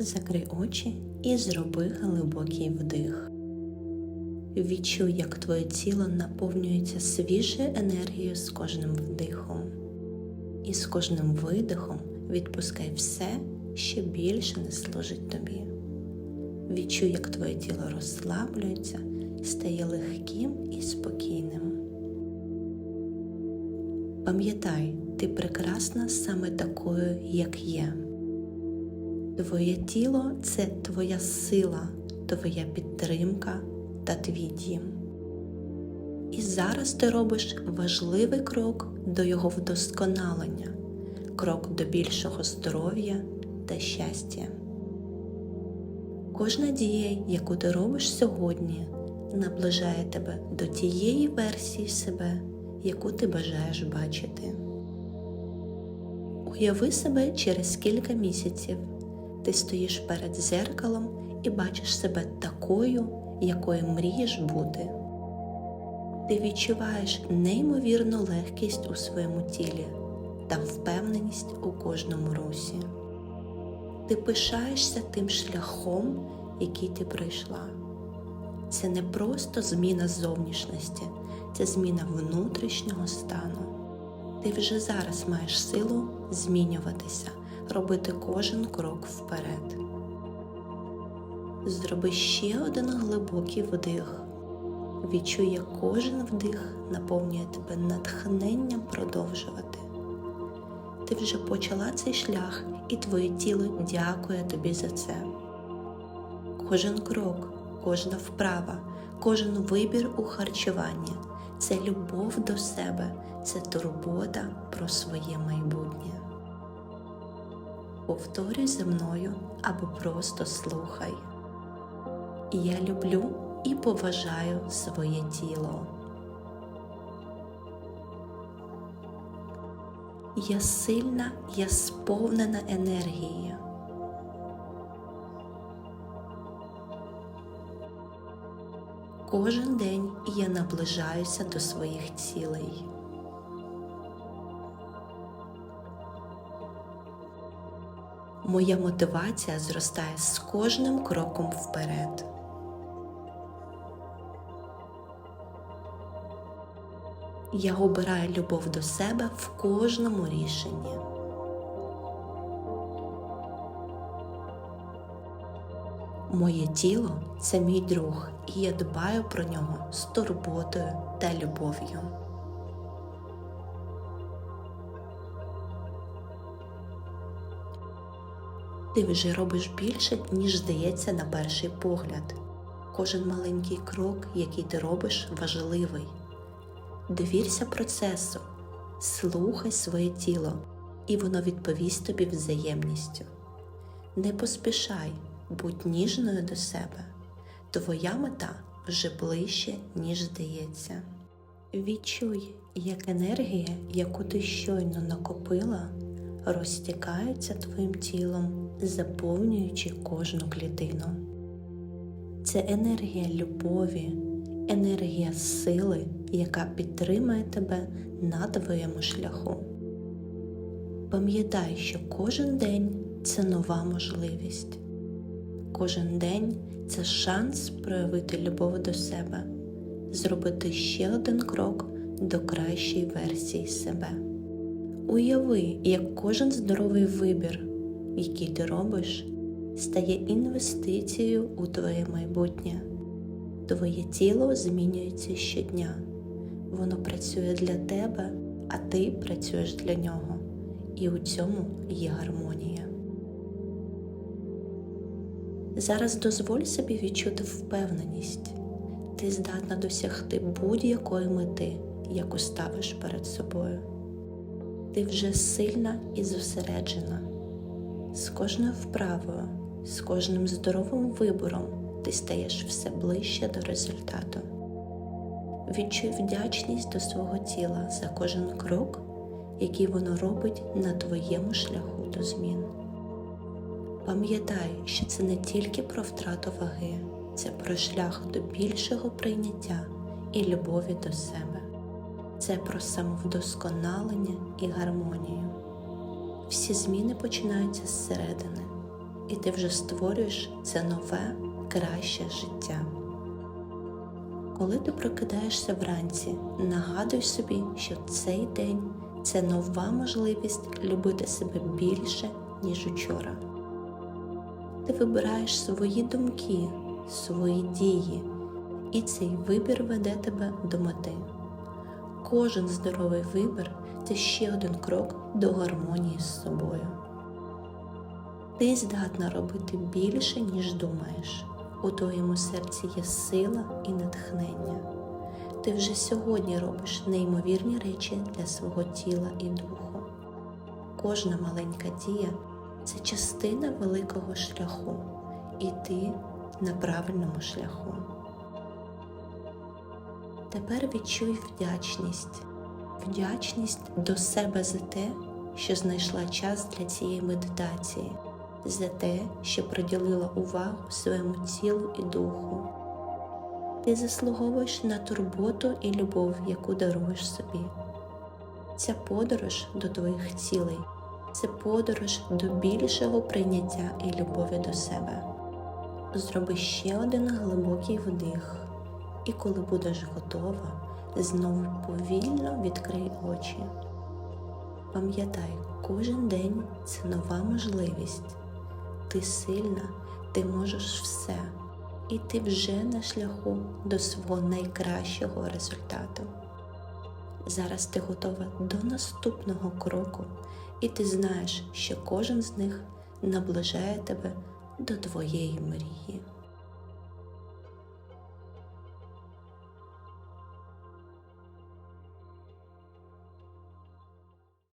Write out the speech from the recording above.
Закрий очі і зроби глибокий вдих. Відчуй, як твоє тіло наповнюється свіжою енергією з кожним вдихом. І з кожним видихом відпускай все, що більше не служить тобі. Відчуй, як твоє тіло розслаблюється, стає легким і спокійним. Пам'ятай, ти прекрасна саме такою, як є. Твоє тіло це твоя сила, твоя підтримка та твій дім. І зараз ти робиш важливий крок до його вдосконалення, крок до більшого здоров'я та щастя. Кожна дія, яку ти робиш сьогодні, наближає тебе до тієї версії себе, яку ти бажаєш бачити. Уяви себе через кілька місяців. Ти стоїш перед зеркалом і бачиш себе такою, якою мрієш бути. Ти відчуваєш неймовірну легкість у своєму тілі та впевненість у кожному русі. Ти пишаєшся тим шляхом, який ти пройшла. Це не просто зміна зовнішності, це зміна внутрішнього стану. Ти вже зараз маєш силу змінюватися, робити кожен крок вперед. Зроби ще один глибокий вдих. Відчуй, як кожен вдих наповнює тебе натхненням продовжувати. Ти вже почала цей шлях, і твоє тіло дякує тобі за це. Кожен крок, кожна вправа, кожен вибір у харчуванні це любов до себе, це турбота про своє майбутнє. Повторюй за мною або просто слухай. Я люблю і поважаю своє тіло. Я сильна, я сповнена енергією. Кожен день я наближаюся до своїх цілей. Моя мотивація зростає з кожним кроком вперед. Я обираю любов до себе в кожному рішенні. Моє тіло це мій друг, і я дбаю про нього з турботою та любов'ю. Ти вже робиш більше, ніж здається на перший погляд. Кожен маленький крок, який ти робиш, важливий. Довірся процесу, слухай своє тіло, і воно відповість тобі взаємністю. Не поспішай, будь ніжною до себе. Твоя мета вже ближче, ніж здається. Відчуй, як енергія, яку ти щойно накопила, розтікається твоїм тілом, заповнюючи кожну клітину. Це енергія любові, енергія сили, яка підтримує тебе на твоєму шляху. Пам'ятай, що кожен день це нова можливість. Кожен день це шанс проявити любов до себе, зробити ще один крок до кращої версії себе. Уяви, як кожен здоровий вибір, який ти робиш, стає інвестицією у твоє майбутнє. Твоє тіло змінюється щодня. Воно працює для тебе, а ти працюєш для нього. І у цьому є гармонія. Зараз дозволь собі відчути впевненість. Ти здатна досягти будь-якої мети, яку ставиш перед собою. Ти вже сильна і зосереджена. З кожною вправою, з кожним здоровим вибором ти стаєш все ближче до результату. Відчуй вдячність до свого тіла за кожен крок, який воно робить на твоєму шляху до змін. Пам'ятай, що це не тільки про втрату ваги, це про шлях до більшого прийняття і любові до себе. Це про самовдосконалення і гармонію. Всі зміни починаються зсередини. і ти вже створюєш це нове, краще життя. Коли ти прокидаєшся вранці, нагадуй собі, що цей день це нова можливість любити себе більше, ніж учора. Ти вибираєш свої думки, свої дії, і цей вибір веде тебе до мети. Кожен здоровий вибір це ще один крок до гармонії з собою. Ти здатна робити більше, ніж думаєш. У твоєму серці є сила і натхнення. Ти вже сьогодні робиш неймовірні речі для свого тіла і духу. Кожна маленька дія це частина великого шляху, і ти на правильному шляху. Тепер відчуй вдячність, вдячність до себе за те, що знайшла час для цієї медитації, за те, що приділила увагу своєму тілу і духу. Ти заслуговуєш на турботу і любов, яку даруєш собі. Ця подорож до твоїх цілей це подорож до більшого прийняття і любові до себе. Зроби ще один глибокий вдих, і коли будеш готова, знову повільно відкрий очі. Пам'ятай, кожен день це нова можливість. Ти сильна, ти можеш все, і ти вже на шляху до свого найкращого результату. Зараз ти готова до наступного кроку, і ти знаєш, що кожен з них наближає тебе до твоєї мрії.